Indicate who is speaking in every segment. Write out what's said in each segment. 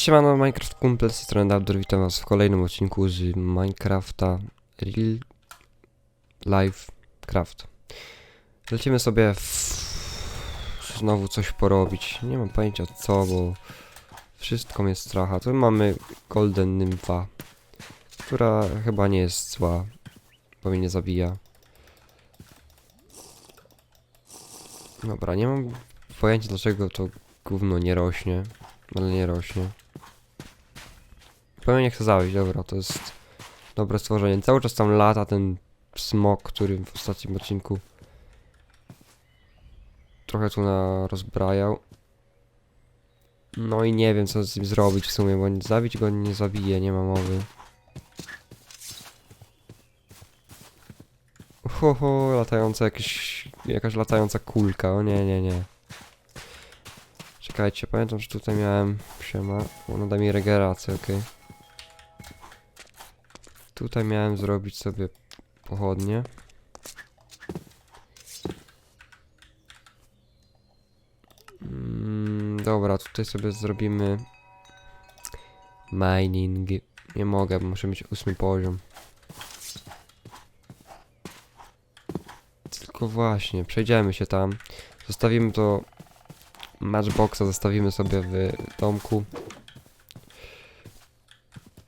Speaker 1: Siemano Minecraft Kumple, z tej strony Dabdor, witam was w kolejnym odcinku z Minecrafta Real Life Craft. Lecimy sobie w... znowu coś porobić. Nie mam pojęcia co, bo wszystko mnie stracha. Tu mamy Golden Nympha, która chyba nie jest zła, bo mnie nie zabija. Dobra, nie mam pojęcia dlaczego to gówno nie rośnie, ale nie rośnie. Pewnie nie chcę zabić, dobra, to jest dobre stworzenie. Cały czas tam lata ten smok, który w ostatnim odcinku trochę tu na rozbrajał. No i nie wiem co z nim zrobić w sumie, bo zabić go nie zabije, nie ma mowy. Ho, ho, latająca jakieś, jakaś latająca kulka, o nie, nie, nie. Czekajcie, pamiętam, że tutaj miałem, siema, ona da mi regenerację, okej. Tutaj miałem zrobić sobie pochodnie. Mm, dobra, tutaj sobie zrobimy mining. Nie mogę, muszę mieć ósmy poziom. Tylko właśnie, przejdziemy się tam. Zostawimy to matchboxa, zostawimy sobie w domku.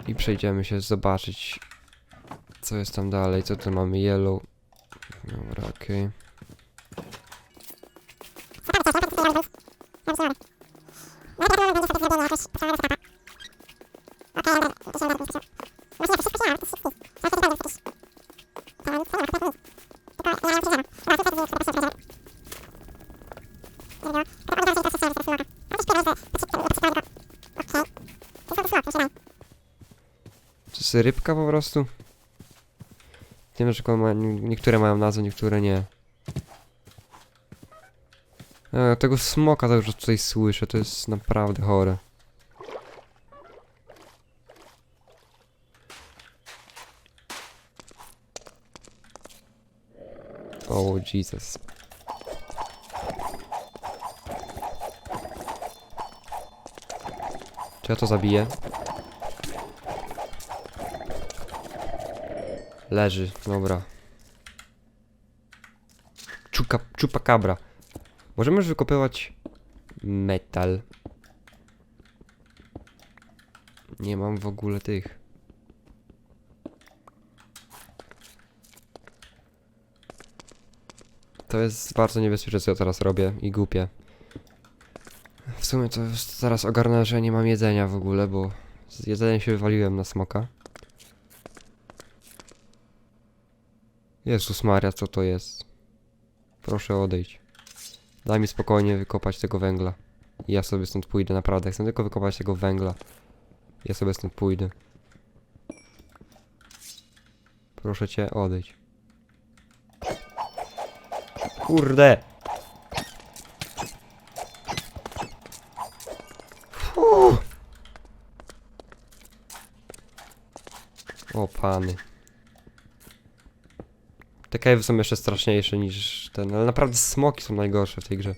Speaker 1: I przejdziemy się zobaczyć, co jest tam dalej. Co tu mamy? Yellow. Dobra, okej. To jest rybka po prostu? Nie wiem, że ma, nie- niektóre mają nazwę, niektóre nie. E, tego smoka cały czas tutaj słyszę, to jest naprawdę chore. O, Jesus. Czy ja to zabiję? Leży, dobra. Czuka, czupakabra. Możemy już wykopywać metal. Nie mam w ogóle tych. To jest bardzo niebezpieczne, co ja teraz robię i głupie. W sumie to zaraz ogarnę, że nie mam jedzenia w ogóle, bo z jedzeniem się wywaliłem na smoka. Jezus Maria, co to jest? Proszę odejść. Daj mi spokojnie wykopać tego węgla. Ja sobie stąd pójdę, naprawdę. Chcę tylko wykopać tego węgla. Ja sobie stąd pójdę. Proszę cię, odejdź. Kurde! Fuh. O pany. Te cave'y są jeszcze straszniejsze niż ten, ale naprawdę smoki są najgorsze w tej grze.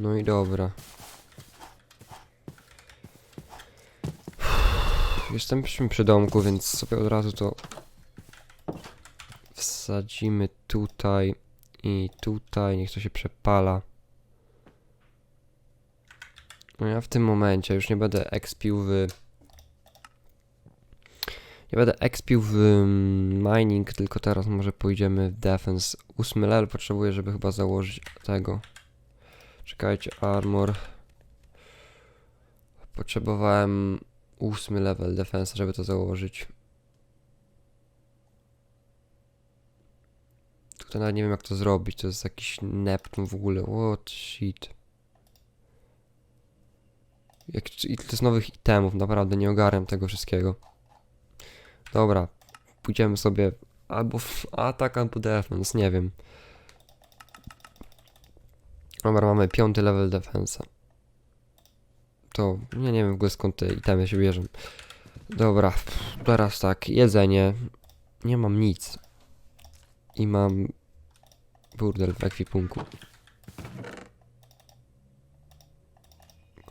Speaker 1: No i dobra. Jesteśmy przy domku, więc sobie od razu to wsadzimy tutaj i tutaj, niech to się przepala. No ja w tym momencie już nie będę expił w... Nie będę expił w mining, tylko teraz może pójdziemy w defense. Ósmy level potrzebuję, żeby chyba założyć tego. Czekajcie, armor. Potrzebowałem ósmy level defense, żeby to założyć. Tutaj nawet nie wiem jak to zrobić, to jest jakiś Neptun w ogóle, what shit. Jak, I to jest nowych itemów, naprawdę nie ogarniam tego wszystkiego. Dobra, pójdziemy sobie albo w atak, albo defense, nie wiem. Dobra, mamy piąty level defensa. To, ja nie wiem w ogóle skąd te itemy się bierzą. Dobra, teraz tak, jedzenie. Nie mam nic. I mam burdel w ekwipunku.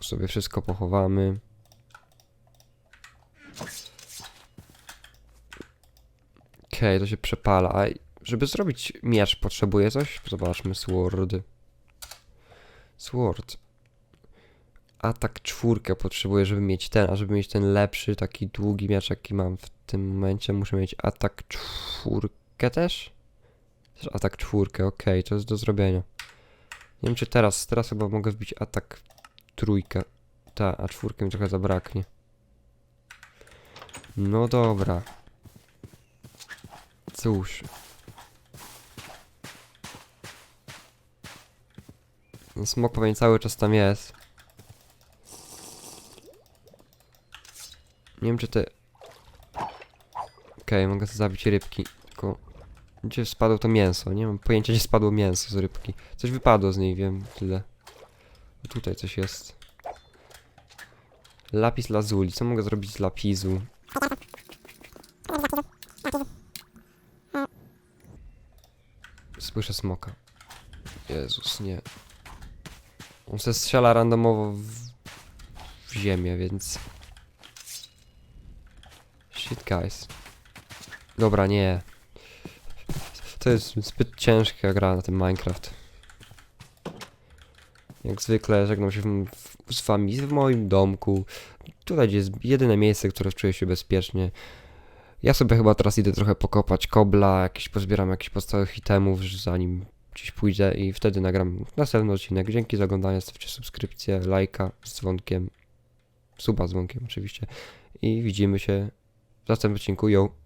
Speaker 1: Sobie wszystko pochowamy. Okej, to się przepala. Żeby zrobić miecz potrzebuję coś? Zobaczmy, sword. Sword. Atak czwórkę potrzebuję, żeby mieć ten, a żeby mieć ten lepszy, taki długi miecz, jaki mam w tym momencie, muszę mieć atak czwórkę też? Atak czwórkę, okej, to jest do zrobienia. Nie wiem czy teraz, teraz chyba mogę wbić atak trójkę. Ta, a czwórkę mi trochę zabraknie. No dobra. Cóż. No, Smok pewnie cały czas tam jest. Nie wiem czy te... Okej, mogę sobie zabić rybki, tylko... Gdzie spadło to mięso? Nie mam pojęcia gdzie spadło mięso z rybki. Coś wypadło z niej, wiem tyle. Tutaj coś jest. Lapis lazuli. Co mogę zrobić z lapisu? Słyszę smoka. Jezus, nie. On se strzela randomowo w, w ziemię, więc... Shit, guys. Dobra, nie. To jest zbyt ciężka gra na tym Minecraft. Jak zwykle żegnam się w, w, z wami w moim domku. Tutaj jest jedyne miejsce, które czuję się bezpiecznie. Ja sobie chyba teraz idę trochę pokopać kobla, jakieś pozbieram jakichś podstawowych itemów, zanim gdzieś pójdę i wtedy nagram następny odcinek. Dzięki za oglądanie, stawcie subskrypcję, lajka z dzwonkiem, suba z dzwonkiem oczywiście i widzimy się w następnym odcinku. Yo!